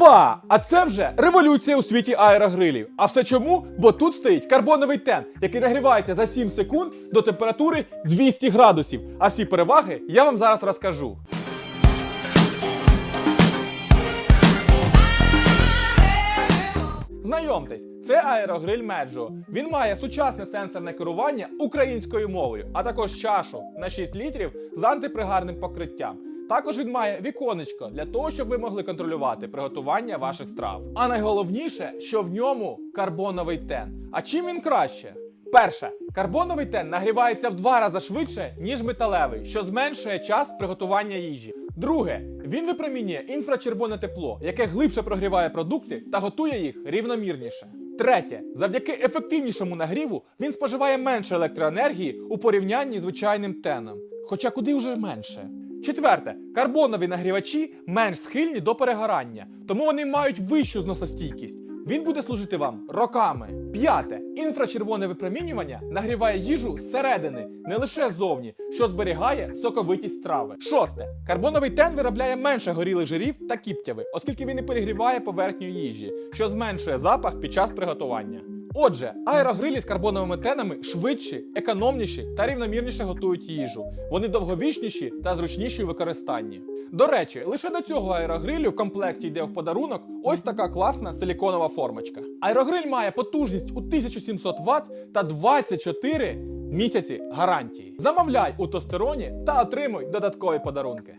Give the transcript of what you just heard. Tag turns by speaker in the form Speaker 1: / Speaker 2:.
Speaker 1: Опа! А це вже революція у світі аерогрилів. А все чому? Бо тут стоїть карбоновий тен, який нагрівається за 7 секунд до температури 200 градусів. А всі переваги я вам зараз розкажу. Знайомтесь, це аерогриль Меджо. Він має сучасне сенсорне керування українською мовою, а також чашу на 6 літрів з антипригарним покриттям. Також він має віконечко для того, щоб ви могли контролювати приготування ваших страв. А найголовніше, що в ньому карбоновий тен. А чим він краще? Перше, карбоновий тен нагрівається в два рази швидше, ніж металевий, що зменшує час приготування їжі. Друге, він випромінює інфрачервоне тепло, яке глибше прогріває продукти та готує їх рівномірніше. Третє, завдяки ефективнішому нагріву він споживає менше електроенергії у порівнянні з звичайним теном. Хоча куди вже менше. Четверте, карбонові нагрівачі менш схильні до перегорання, тому вони мають вищу зносостійкість. Він буде служити вам роками. П'яте. Інфрачервоне випромінювання нагріває їжу зсередини, не лише ззовні, що зберігає соковитість страви. Шосте. Карбоновий тен виробляє менше горілих жирів та кіптяви, оскільки він не перегріває поверхню їжі, що зменшує запах під час приготування. Отже, аерогрилі з карбоновими тенами швидші, економніші та рівномірніше готують їжу. Вони довговічніші та зручніші у використанні. До речі, лише до цього аерогрилю в комплекті йде в подарунок ось така класна силіконова формочка. Аерогриль має потужність у 1700 Вт та 24 місяці гарантії. Замовляй у тостероні та отримуй додаткові подарунки.